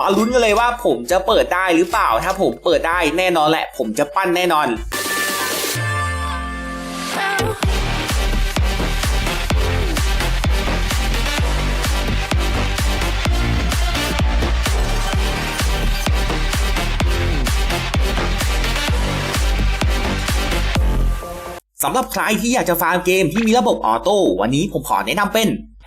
มาลุ้นกันเลยว่าผมจะเปิดได้หรือเปล่า ถ้าผมเปิดได้แน่นอนแหละ ผมจะปั้นแน่นอนสำหรับใครที่อยากจะฟาร์มเกมที่มีระบบออโต้วันนี้ผมขอแนะนำเป็น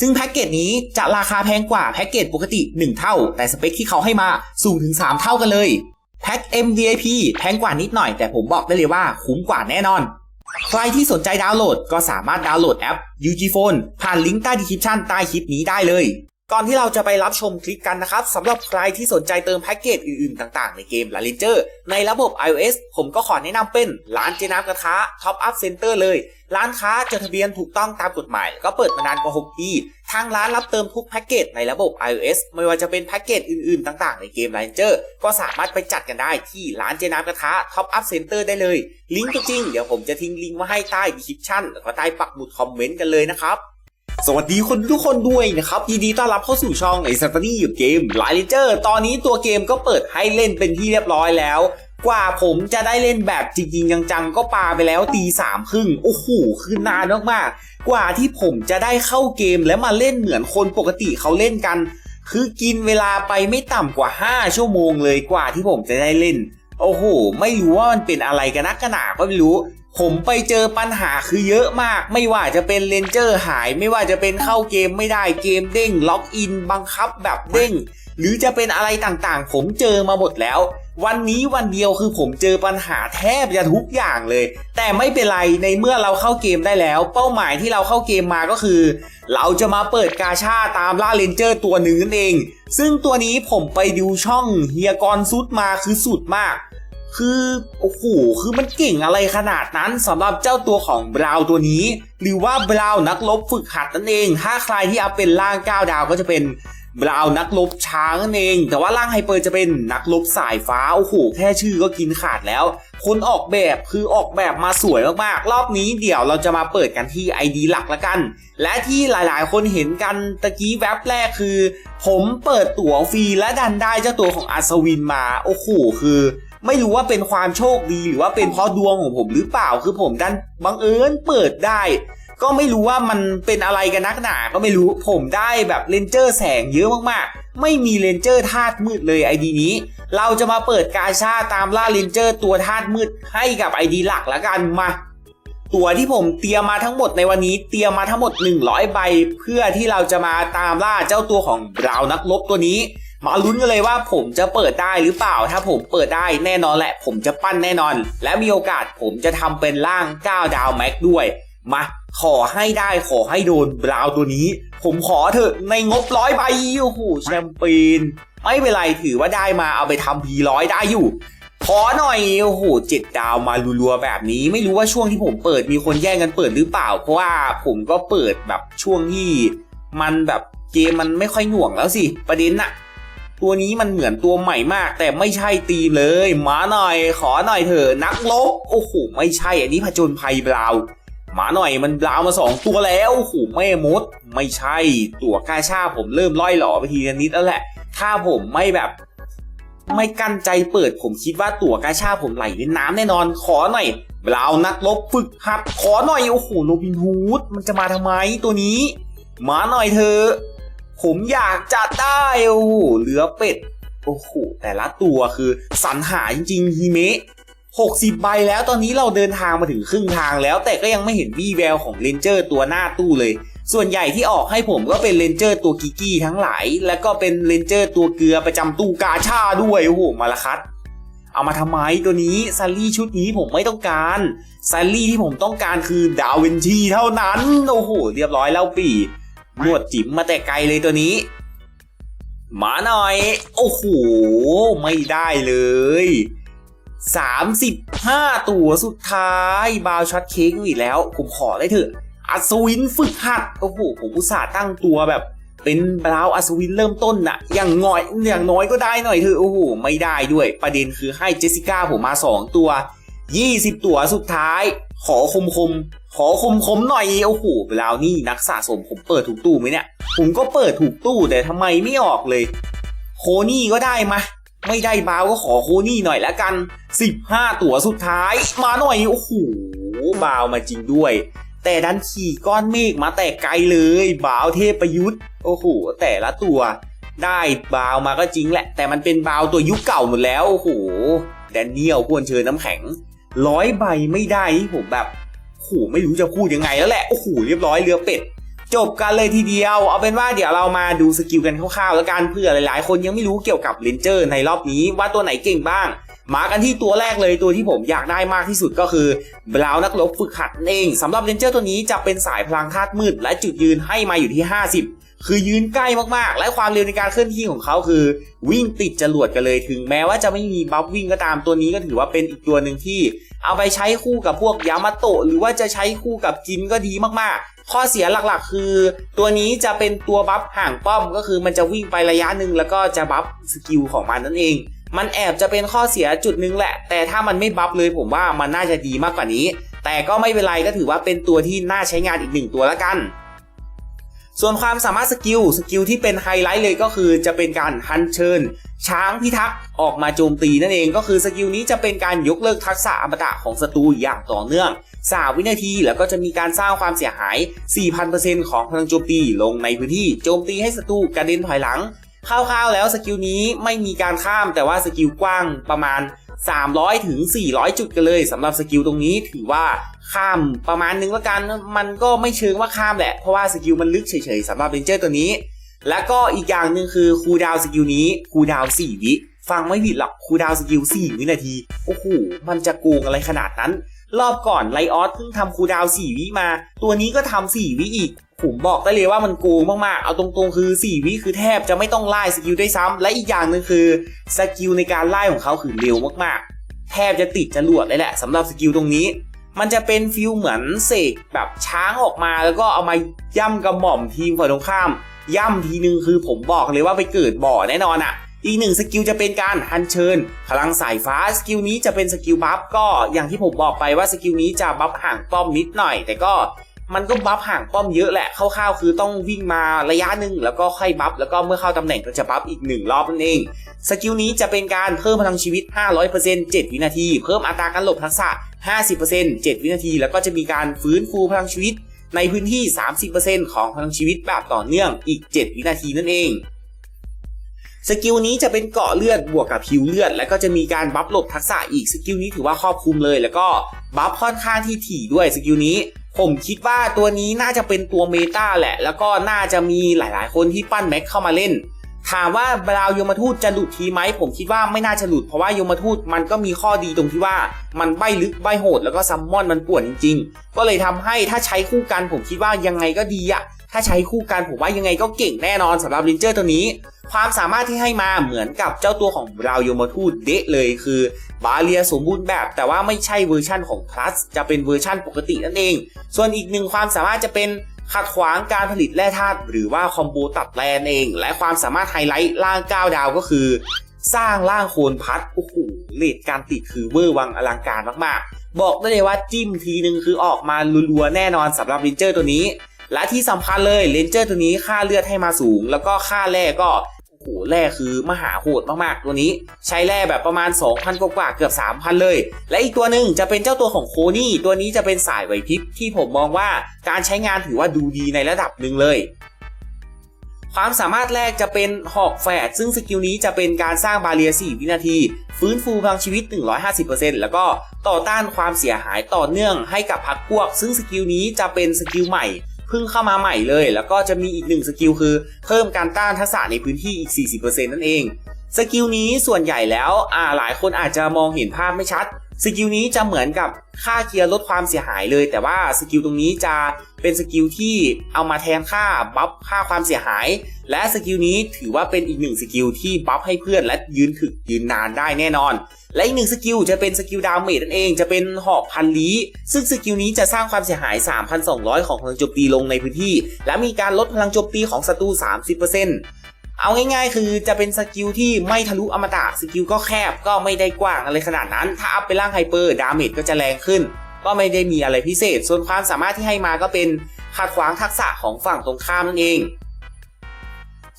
ซึ่งแพ็กเกจนี้จะราคาแพงกว่าแพ็กเกจปกติ 1 เท่า แต่สเปคที่เขาให้มาสูงถึง 3 เท่ากันเลยแพ็ก MVIP แพงกว่านิดหน่อย แต่ผมบอกได้เลยว่าคุ้มกว่าแน่นอน ใครที่สนใจดาวน์โหลดก็สามารถดาวน์โหลดแอป UG Phone ผ่านลิงก์ใต้ดีคริปชันใต้คลิปนี้ได้เลย ก่อนที่เราจะไปรับชมคลิปกันนะครับสำหรับใครที่สนใจเติมแพ็กเกจอื่นๆ ต่างๆ ในเกม La Ranger ในระบบ iOS ผมก็ขอแนะนำเป็นร้านเจน้ำกระทะ Top Up Center เลย ร้านค้าจดทะเบียนถูกต้องตามกฎหมาย ก็เปิดมานานกว่า 6 ปี ทางร้านรับเติมทุกแพ็กเกจในระบบ iOS ไม่ว่าจะเป็นแพ็กเกจอื่นๆ ต่างๆ ในเกม La Ranger ก็สามารถไปจัดกันได้ที่ร้านเจน้ำกระทะ Top Up Center ได้เลย ลิงก์ตัวจริง เดี๋ยวผมจะทิ้งลิงก์มาให้ใต้ดีคริปชั่นแล้วก็ใต้ปักหมุดคอมเมนต์กันเลยนะครับสวัสดีคนทุกคนด้วยนะครับ ยินดีต้อนรับเข้าสู่ช่องไอซัตนี่อยู่เกมไลเจอร์ตอนนี้ตัวเกมก็เปิดให้เล่นเป็นที่เรียบร้อยแล้ว กว่าผมจะได้เล่นแบบจริงๆจังๆ ก็ปาไปแล้วตีสามครึ่งโอ้โหคือนานมากๆ กว่าที่ผมจะได้เข้าเกมและมาเล่นเหมือนคนปกติเขาเล่นกัน คือกินเวลาไปไม่ต่ำกว่า 5 ชั่วโมงเลยกว่าที่ผมจะได้เล่น โอ้โห ไม่รู้ว่ามันเป็นอะไรกันนักกันหนาก็ไม่รู้ ผมไปเจอปัญหาคือเยอะมาก ไม่ว่าจะเป็นเลนเจอร์หาย ไม่ว่าจะเป็นเข้าเกมไม่ได้เกมเด้งล็อกอินบังคับแบบเด้ง หรือจะเป็นอะไรต่างๆ ผมเจอมาหมดแล้ว วันนี้วันเดียวคือผมเจอปัญหาแทบจะทุกอย่างเลย แต่ไม่เป็นไรในเมื่อเราเข้าเกมได้แล้ว เป้าหมายที่เราเข้าเกมมาก็คือ เราจะมาเปิดกาชาตามล่าเลนเจอร์ตัวหนึ่งนั่นเอง ซึ่งตัวนี้ผมไปดูช่องเฮียกรซุดมาคือสุดมาก คือโอ้โหคือมันเก่งอะไรขนาดนั้นสำหรับเจ้าตัวของบราวน์ตัวนี้ หรือว่าบราวน์นักรบฝึกหัดนั่นเอง ถ้าใครที่เอาเป็นร่าง9ดาวก็จะเป็น บราวน์นักรบช้างนั่นเอง แต่ว่าร่างไฮเปอร์จะเป็นนักรบสายฟ้า โอ้โห แค่ชื่อก็กินขาดแล้ว คนออกแบบคือออกแบบมาสวยมากๆ รอบนี้เดี๋ยวเราจะมาเปิดกันที่ ID หลักละกัน และที่หลายๆ คนเห็นกันตะกี้แว็บแรกคือ ผมเปิดตั๋วฟรีและดันได้เจ้าตัวของอัศวินมา โอ้โห คือไม่รู้ว่าเป็นความโชคดีหรือว่าเป็นเพราะดวงของผมหรือเปล่า คือผมดันบังเอิญเปิดได้ ก็ไม่รู้ว่ามันเป็นอะไรกันนักหนาก็ไม่รู้ผมได้แบบเลนเจอร์แสงเยอะมากๆ ไม่มีเลนเจอร์ธาตุมืดเลยไอดีนี้ เราจะมาเปิดกาชาตามล่าเลนเจอร์ตัวธาตุมืดให้กับไอดีหลักละกันมาตัวที่ผมเตรียมมาทั้งหมดในวันนี้เตรียมมาทั้งหมด 100 ใบ เพื่อที่เราจะมาตามล่าเจ้าตัวของบราวนักรบตัวนี้ มาลุ้นกันเลยว่าผมจะเปิดได้หรือเปล่า ถ้าผมเปิดได้แน่นอนแหละ ผมจะปั้นแน่นอน และมีโอกาสผมจะทำเป็นร่าง 9 ดาวแม็กด้วย มา ขอให้ได้ขอให้โดนบราว์ตัวนี้ ผมขอเถอะในงบร้อยใบโอ้โหแชมเปญไม่เป็นไรถือว่าได้มาเอาไปทำพีร้อยได้อยู่ ขอหน่อยโอ้โหเจ็ดดาวมารัวๆแบบนี้ ไม่รู้ว่าช่วงที่ผมเปิดมีคนแย่งกันเปิดหรือเปล่า เพราะว่าผมก็เปิดแบบช่วงที่มันแบบเกมมันไม่ค่อยหน่วงแล้วสิประเด็นน่ะตัวนี้มันเหมือนตัวใหม่มาก แต่ไม่ใช่ตีมเลย มาหน่อย ขอหน่อยเถอะนักลบโอ้โหไม่ใช่อันนี้ผจญภัยบรา วน์มาหน่อยมันบราวมาสองตัวแล้วโอ้โหแม่มด ไม่ใช่ตัวกาชาผมเริ่มล่อยหล่อไปทีละนิดแล้วแหละ ถ้าผมไม่แบบ ไม่กั้นใจเปิดผมคิดว่าตัวกาชาผมไหลในน้ำแน่นอนขอหน่อยเรานักลบฝึกหัดขอหน่อยโอ้โหโรบินฮูดมันจะมาทำไมตัวนี้มาหน่อยเธอ ผมอยากจะได้โอ้โหเหลือเป็ดโอ้โหแต่ละตัวคือสรรหาจริงๆฮิเมะ 60 ใบแล้วตอนนี้เราเดินทางมาถึงครึ่งทางแล้ว แต่ก็ยังไม่เห็นวี่แววของเลนเจอร์ตัวหน้าตู้เลย ส่วนใหญ่ที่ออกให้ผมก็เป็นเลนเจอร์ตัวกิกกี้ทั้งหลาย แล้วก็เป็นเลนเจอร์ตัวเกลือประจำตู้กาชาด้วยโอ้โหมาละคัดเอามาทำไมตัวนี้ซัลลี่ชุดนี้ผมไม่ต้องการซัลลี่ที่ผมต้องการคือดาวินชีเท่านั้นโอ้โหเรียบร้อยแล้วปีนวดจิ๋มมาแต่ไกลเลยตัวนี้มาหน่อย โอ้โห ไม่ได้เลย 35 ตัวสุดท้ายบาวช็อตเค้กอีกแล้ว ผมขอได้เถอะอัศวินฝึกหัดโอ้โหผมอุตส่าห์ตั้งตัวแบบ เป็นบราวอัศวินเริ่มต้นน่ะอย่างน้อยอย่างน้อยก็ได้หน่อยเถอะโอ้โหไม่ได้ด้วย ประเด็นคือให้เจสสิก้าผมมา 2 ตัว 20 ตัวสุดท้าย ขอคมคมๆขอคมคมๆหน่อยโอ้โหบราวนี่นักสะสมผมเปิดถูกตู้ไหมเนี่ย ผมก็เปิดถูกตู้แต่ทำไมไม่ออกเลย โคนี่ก็ได้มา ไม่ได้บาวก็ขอโคนี่หน่อยละกัน 15 ตั๋วสุดท้ายมาหน่อยโอ้โหบาวมาจริงด้วย แต่ดันขี่ก้อนเมฆมาแต่ไกลเลยบาวเทพประยุทธ์โอ้โหแต่ละตัว ได้บาวมาก็จริงแหละ แต่มันเป็นบาวตัวยุคเก่าหมดแล้วโอ้โหแดนเนียลควรเชิญน้ำแข็งร้อยใบไม่ได้ผมแบบโอ้โหไม่รู้จะพูดยังไงแล้วแหละโอ้โหเรียบร้อยเรือเป็ด จบกันเลยทีเดียว เอาเป็นว่าเดี๋ยวเรามาดูสกิลกันคร่าวๆแล้วกันเพื่อหลายๆ คนยังไม่รู้เกี่ยวกับเลนเจอร์ในรอบนี้ว่าตัวไหนเก่งบ้าง มากันที่ตัวแรกเลยตัวที่ผมอยากได้มากที่สุดก็คือบราวนักรบฝึกหัดเองสำหรับเลนเจอร์ตัวนี้จะเป็นสายพลังธาตุมืด และจุดยืนให้มาอยู่ที่ 50คือยืนใกล้มากๆ และความเร็วในการเคลื่อนที่ของเขาคือ วิ่งติดจรวดกันเลยถึงแม้ว่าจะไม่มีบัฟวิ่งก็ตามตัวนี้ก็ถือว่าเป็นอีกตัวหนึ่งที่ เอาไปใช้คู่กับพวกยามาโตะหรือว่าจะใช้คู่กับจินก็ดีมากๆ ข้อเสียหลักๆ คือ ตัวนี้จะเป็นตัวบัฟห่างป้อมก็คือมันจะวิ่งไประยะหนึ่งแล้วก็จะบัฟสกิลของมันนั่นเอง มันแอบจะเป็นข้อเสียจุดนึงแหละ แต่ถ้ามันไม่บัฟเลยผมว่ามันน่าจะดีมากกว่านี้ แต่ก็ไม่เป็นไรก็ถือว่าเป็นตัวที่น่าใช้งานอีกหนึ่งตัวละกัน ส่วนความสามารถสกิลสกิลที่เป็นไฮไลท์เลยก็คือจะเป็นการฮันเชิญ ช้างพิทักษ์ออกมาโจมตีนั่นเองก็คือสกิลนี้จะเป็นการยกเลิกทักษะอมตะของศัตรูอย่างต่อเนื่อง3วินาทีแล้วก็จะมีการสร้างความเสียหาย 4,000%ของพลังโจมตีลงในพื้นที่โจมตีให้ศัตรูกระเด็นถอยหลัง คร่าวๆแล้วสกิลนี้ไม่มีการข้ามแต่ว่าสกิลกว้างประมาณ 300ถึง400 จุดกันเลยสำหรับสกิลตรงนี้ถือว่าข้ามประมาณนึงละกันมันก็ไม่เชิงว่าข้ามแหละเพราะว่าสกิลมันลึกเฉยๆสำหรับเรนเจอร์ตัวนี้ แล้วก็อีกอย่างหนึ่งคือคูดาวสกิลนี้คูดาว4วิฟังไม่ผิดหรอกคูดาวสกิล4วินาทีโอ้โหมันจะโกงอะไรขนาดนั้น รอบก่อนไลออสเพิ่งทำคูดาว4วิมา ตัวนี้ก็ทำ4วิอีก ผมบอกได้เลยว่ามันโกงมากๆ เอาตรงๆ คือ 4 วิคือแทบจะไม่ต้องไล่สกิลได้วยซ้ำและอีกอย่างหนึ่งคือสกิลในการไล่ของเขาคือเร็วมากๆ แทบจะติดจรวดเลยแหละสำหรับสกิลตรงนี้ มันจะเป็นฟิลเหมือนเสกแบบช้างออกมาแล้วก็เอามาย่ำกระหม่อมทีมฝ่ายตรงข้าม ย่ำทีนึงคือผมบอกเลยว่าไปเกิดบ่อแน่นอนอะ่ะอีกหนึ่งสกิลจะเป็นการฮันเชิญพลังสายฟ้าสกิลนี้จะเป็นสกิลบัฟก็อย่างที่ผมบอกไปว่าสกิลนี้จะบัฟห่างป้อมนิดหน่อย แต่ก็ มันก็บัฟห่างป้อมเยอะแหละคร่าวๆคือต้องวิ่งมาระยะหนึ่งแล้วก็ค่อยบัฟแล้วก็เมื่อเข้าตำแหน่งก็จะบัฟอีกหนึ่งรอบนั่นเอง สกิลนี้จะเป็นการเพิ่มพลังชีวิต 500% 7 วินาที เพิ่มอัตราการหลบทักษะ 50% 7 วินาที แล้วก็จะมีการฟื้นฟูพลังชีวิตในพื้นที่ 30%ของพลังชีวิตแบบต่อเนื่องอีก 7 วินาทีนั่นเอง สกิลนี้จะเป็นเกาะเลือดบวกกับผิวเลือด แล้วก็จะมีการบัฟหลบทักษะอีกสกิลนี้ถือว่าครอบคลุมเลย แล้วก็บัฟค่อนข้างที่ถี่ด้วยสกิลนี้ ผมคิดว่าตัวนี้น่าจะเป็นตัวเมตาแหละ แล้วก็น่าจะมีหลายๆ คนที่ปั้นแม็กเข้ามาเล่น ถามว่าบราวโยมทูตจะหลุดทีไหมผมคิดว่าไม่น่าจะหลุดเพราะว่าโยมทูตมันก็มีข้อดีตรงที่ว่ามันใบลึกใบโหดแล้วก็ซัมมอนมันป่วนจริงๆก็เลยทำให้ถ้าใช้คู่กันผมคิดว่ายังไงก็ดีอะ ถ้าใช้คู่กันผมว่ายังไงก็เก่งแน่นอนสำหรับลินเจอร์ตัวนี้ ความสามารถที่ให้มาเหมือนกับเจ้าตัวของบราวโยมทูเดะเลยคือบาเลียสมบูรณ์แบบ แต่ว่าไม่ใช่เวอร์ชั่นของ plus จะเป็นเวอร์ชั่นปกตินั่นเอง ส่วนอีกหนึ่งความสามารถจะเป็นขัดขวางการผลิตแร่ธาตุหรือว่าคอมโบตัดแร่นั่นเอง และความสามารถไฮไลท์ล่าง9ดาวก็คือ สร้างร่างโคนพัดโอ้โหเลทการติดคือเวอร์วังอลังการมากๆ บอกได้เลยว่าจิ้มทีนึงคือออกมารัวๆแน่นอนสำหรับเลนเจอร์ตัวนี้ และที่สำคัญเลยเลนเจอร์ตัวนี้ค่าเลือดให้มาสูง แล้วก็ค่าแร่ก็โอ้โหแร่คือมหาโหดมากๆ ตัวนี้ ใช้แร่แบบประมาณ 2,000 กว่าเกือบ 3,000 เลย และอีกตัวหนึ่งจะเป็นเจ้าตัวของโคนี่ ตัวนี้จะเป็นสายไหวพริบที่ผมมองว่าการใช้งานถือว่าดูดีในระดับหนึ่งเลยความสามารถแรกจะเป็นหอกแฝดซึ่งสกิลนี้จะเป็นการสร้างบาเรีย4วินาที ฟื้นฟูพลังชีวิต 150%แล้วก็ต่อต้านความเสียหายต่อเนื่องให้กับพักพวก ซึ่งสกิลนี้จะเป็นสกิลใหม่ พิ่งเข้ามาใหม่เลย แล้วก็จะมีอีกหนึ่งสกิลคือเพิ่มการต้านทักษะในพื้นที่อีก 40%นั่นเอง สกิลนี้ส่วนใหญ่แล้วอ่าหลายคนอาจจะมองเห็นภาพไม่ชัด สกิลนี้จะเหมือนกับค่าเกียร์ลดความเสียหายเลย แต่ว่าสกิลตรงนี้จะเป็นสกิลที่เอามาแทนค่าบัฟค่าความเสียหาย และสกิลนี้ถือว่าเป็นอีกหนึ่งสกิลที่บัฟให้เพื่อนและยืนถึกยืนนานได้แน่นอน และอีกหนึ่งสกิลจะเป็นสกิลดาเมจนั่นเองจะเป็นหอกพันลี้ซึ่งสกิลนี้จะสร้างความเสียหาย 3,200 ของพลังโจมตีลงในพื้นที่ และมีการลดพลังโจมตีของศัตรู 30% เอาง่ายๆ คือจะเป็นสกิลที่ไม่ทะลุอมตะสกิลก็แคบก็ไม่ได้กว้างอะไรขนาดนั้น ถ้าอัพไปร่างไฮเปอร์ดาเมจก็จะแรงขึ้น ก็ไม่ได้มีอะไรพิเศษ ส่วนความสามารถที่ให้มาก็เป็นขัดขวางทักษะของฝั่งตรงข้ามนั่นเอง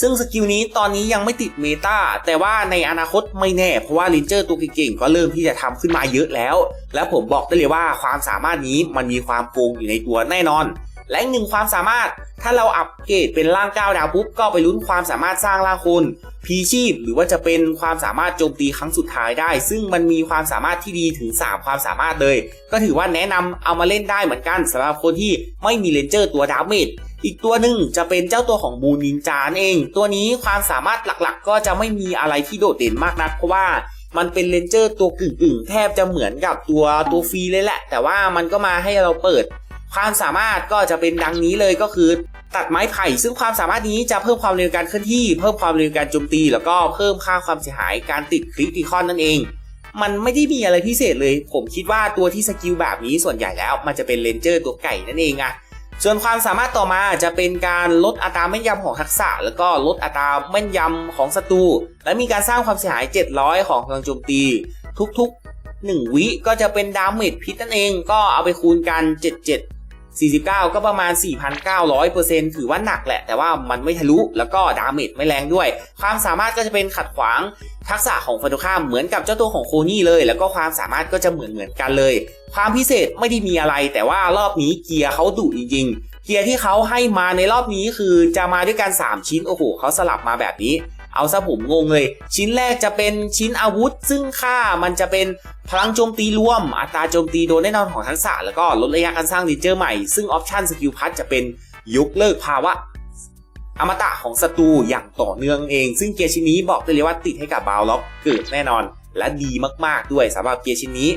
ซึ่งสกิลนี้ตอนนี้ยังไม่ติดเมตาแต่ว่าในอนาคตไม่แน่ เพราะว่าลินเจอร์ตัวเก่งๆก็เริ่มที่จะทำขึ้นมาเยอะแล้ว และผมบอกได้เลยว่าความสามารถนี้มันมีความโกงอยู่ในตัวแน่นอน และอีกหนึ่งความสามารถถ้าเราอัปเกรดเป็นร่างก้าวดาวปุ๊บก็ไปลุ้นความสามารถสร้างร่างคนพีชีพ หรือว่าจะเป็นความสามารถโจมตีครั้งสุดท้ายได้ ซึ่งมันมีความสามารถที่ดีถึง 3 ความสามารถเลย ก็ถือว่าแนะนำเอามาเล่นได้เหมือนกันสำหรับคนที่ไม่มีเลนเจอร์ตัวดาเมจอีกตัวหนึ่งจะเป็นเจ้าตัวของบูนินจานเอง ตัวนี้ความสามารถหลักๆ ก็จะไม่มีอะไรที่โดดเด่นมากนัก เพราะว่ามันเป็นเลนเจอร์ตัวกึ่งๆ แทบจะเหมือนกับตัวตัวฟรีเลยแหละ แต่ว่ามันก็มาให้เราเปิด ความสามารถก็จะเป็นดังนี้เลยก็คือ ตัดไม้ไผ่ซึ่งความสามารถนี้จะเพิ่มความเร็วการเคลื่อนที่ เพิ่มความเร็วการโจมตี แล้วก็เพิ่มค่าความเสียหายการติดคริติคอนนั่นเอง มันไม่ได้มีอะไรพิเศษเลย ผมคิดว่าตัวที่สกิลแบบนี้ส่วนใหญ่แล้ว มันจะเป็นเลนเจอร์ตัวไก่นั่นเองอะส่วนความสามารถต่อมาจะเป็นการลดอัตราแม่นยำของทักษะ แล้วก็ลดอัตราแม่นยำของศัตรูและมีการสร้างความเสียหาย 700 ของพลังโจมตี ทุกๆ 1 วิก็จะเป็นดาเมจพิษนั่นเองก็เอาไปคูณกัน 77 49 ก็ประมาณ 4,900%ถือว่าหนักแหละ แต่ว่ามันไม่ทะลุ แล้วก็ดาเมจไม่แรงด้วย ความสามารถก็จะเป็นขัดขวางทักษะของฟันตรงข้ามเหมือนกับเจ้าตัวของโคนี่เลย แล้วก็ความสามารถก็จะเหมือนเหมือนกันเลย ความพิเศษไม่ได้มีอะไร แต่ว่ารอบนี้เกียร์เขาดุจริงๆ เกียร์ที่เขาให้มาในรอบนี้คือจะมาด้วยกัน 3 ชิ้น โอ้โหเขาสลับมาแบบนี้ เอาซะผมงงเลย ชิ้นแรกจะเป็นชิ้นอาวุธ ซึ่งค่ามันจะเป็นพลังโจมตีรวม อัตราโจมตีโดนแน่นอนของทักษะแล้วก็ลดระยะการสร้างดีเจอร์ใหม่ ซึ่งออปชันสกิลพัทจะเป็นยกเลิกภาวะอมตะของศัตรูอย่างต่อเนื่องเอง ซึ่งเกียร์ชิ้นนี้บอกได้เลยว่าติดให้กับบาวล็อกเกิดแน่นอน และดีมากๆด้วยสำหรับเกียร์ชิ้นนี้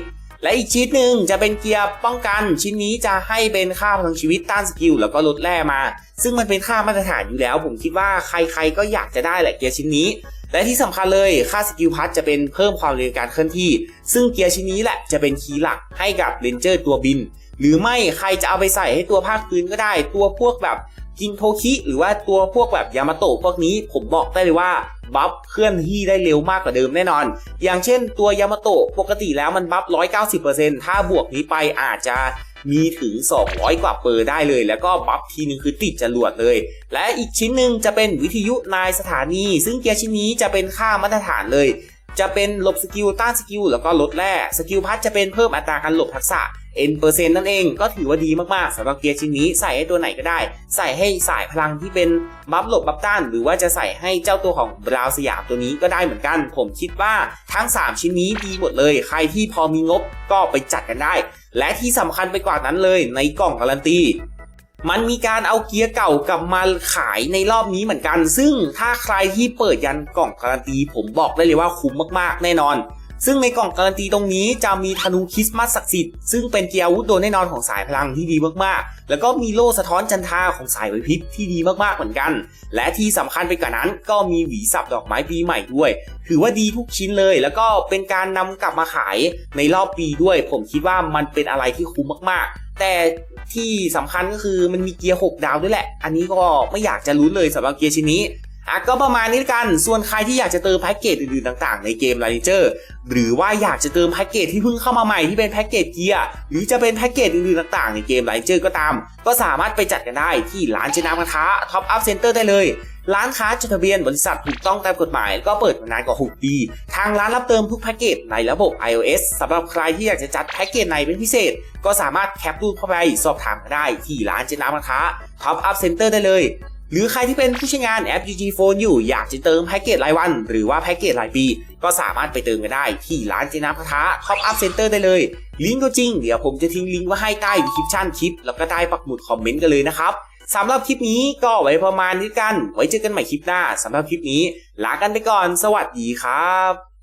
และอีกชิ้นหนึ่งจะเป็นเกียร์ป้องกัน ชิ้นนี้จะให้เป็นค่าพลังชีวิตต้านสกิลแล้วก็ลดแร่มา ซึ่งมันเป็นค่ามาตรฐานอยู่แล้ว ผมคิดว่าใครๆก็อยากจะได้แหละเกียร์ชิ้นนี้ และที่สำคัญเลยค่าสกิลพัทจะเป็นเพิ่มความเร็วการเคลื่อนที่ ซึ่งเกียร์ชิ้นนี้แหละจะเป็นคีย์หลักให้กับเรนเจอร์ตัวบิน หรือไม่ใครจะเอาไปใส่ให้ตัวภาคพื้นก็ได้ ตัวพวกแบบ กินโทคิหรือว่าตัวพวกแบบยามาโตะพวกนี้ผมบอกได้เลยว่าบัฟเคลื่อนที่ได้เร็วมากกว่าเดิมแน่นอน อย่างเช่นตัวยามาโตะปกติแล้วมันบัฟ 190%ถ้าบวกนี้ไปอาจจะมีถึง 200 กว่าเปอร์ได้เลย แล้วก็บัฟทีนึงคือติดจรวดเลย และอีกชิ้นหนึ่งจะเป็นวิทยุนายสถานี ซึ่งเกียร์ชิ้นนี้จะเป็นค่ามาตรฐานเลย จะเป็นหลบสกิลต้านสกิลแล้วก็ลดแร่สกิลพัทจะเป็นเพิ่มอัตราการหลบทักษะ N เปอร์เซ็นต์นั่นเองก็ถือว่าดีมากๆสำหรับเกียร์ชิ้นนี้ใส่ให้ตัวไหนก็ได้ ใส่ให้สายพลังที่เป็นบัฟหลบบัฟต้าน หรือว่าจะใส่ให้เจ้าตัวของบราวสยามตัวนี้ก็ได้เหมือนกัน ผมคิดว่าทั้ง 3 ชิ้นนี้ดีหมดเลย ใครที่พอมีงบก็ไปจัดกันได้ และที่สำคัญไปกว่านั้นเลยในกล่องการันตี มันมีการเอาเกียร์เก่ากลับมาขายในรอบนี้เหมือนกัน ซึ่งถ้าใครที่เปิดยันกล่องการันตี ผมบอกได้เลยว่าคุ้มมากๆ แน่นอน ซึ่งในกล่องการันตีตรงนี้จะมีธนูคริสต์มาสศักดิ์สิทธิ์ซึ่งเป็นเกียร์อาวุธโดนแน่นอนของสายพลังที่ดีมากๆ แล้วก็มีโล่สะท้อนจันทราของสายไวพริบที่ดีมากๆเหมือนกัน และที่สำคัญไปกว่านั้น ก็มีหวีสับดอกไม้ปีใหม่ด้วย ถือว่าดีทุกชิ้นเลย แล้วก็เป็นการนำกลับมาขายในรอบปีด้วย ผมคิดว่ามันเป็นอะไรที่คุ้มมากๆ แต่ที่สำคัญก็คือมันมีเกียร์ 6 ดาวด้วยแหละ อันนี้ก็ไม่อยากจะรู้เลยสำหรับเกียร์ชิ้นนี้อะก็ประมาณนี้กัน ส่วนใครที่อยากจะเติมแพ็กเกจอื่นๆต่างๆ ในเกม l า n เจอร์หรือว่าอยากจะเติมแพ็กเกจที่เพิ่งเข้ามาใหม่ที่เป็นแพ็กเกจเกียร์หรือจะเป็นแพ็กเกจอื่นๆต่างๆ ในเกม l า n เจอร์ก็ตาม ก็สามารถไปจัดกันได้ที่ร้านเจนามกระทะท็อปอัพเซ็นเตอร์ได้เลย ร้านค้าจดทะเบียนบริษัทถูกต้องตามกฎหมาย ก็เปิดมานานกว่า 6 ปี ทางร้านรับเติมทุกแพ็กเกจในระบบ iOS สำหรับใครที่อยากจะจัดแพ็กเกจไหนเป็นพิเศษ ก็สามารถแคปรูปเข้าไปสอบถามได้ที่ร้านเจนามกระทะท็อปอัพเซ็นเตอร์ได้เลยหรือใครที่เป็นผู้ใช้งานแอป UG Phone อยู่อยากจะเติมแพ็กเกจรายวัน หรือว่าแพ็กเกจรายปี ก็สามารถไปเติมกันได้ที่ร้านเจน้ำพะทะท็อปอัพเซ็นเตอร์ได้เลย ลิงก์ก็จริง เดี๋ยวผมจะทิ้งลิงก์ไว้ให้ใต้ดีคริปชั่นคลิป แล้วก็ใต้ปักหมุดคอมเมนต์กันเลยนะครับ สำหรับคลิปนี้ก็ไว้ประมาณนี้กัน ไว้เจอกันใหม่คลิปหน้าสำหรับคลิปนี้ลากันไปก่อน สวัสดีครับ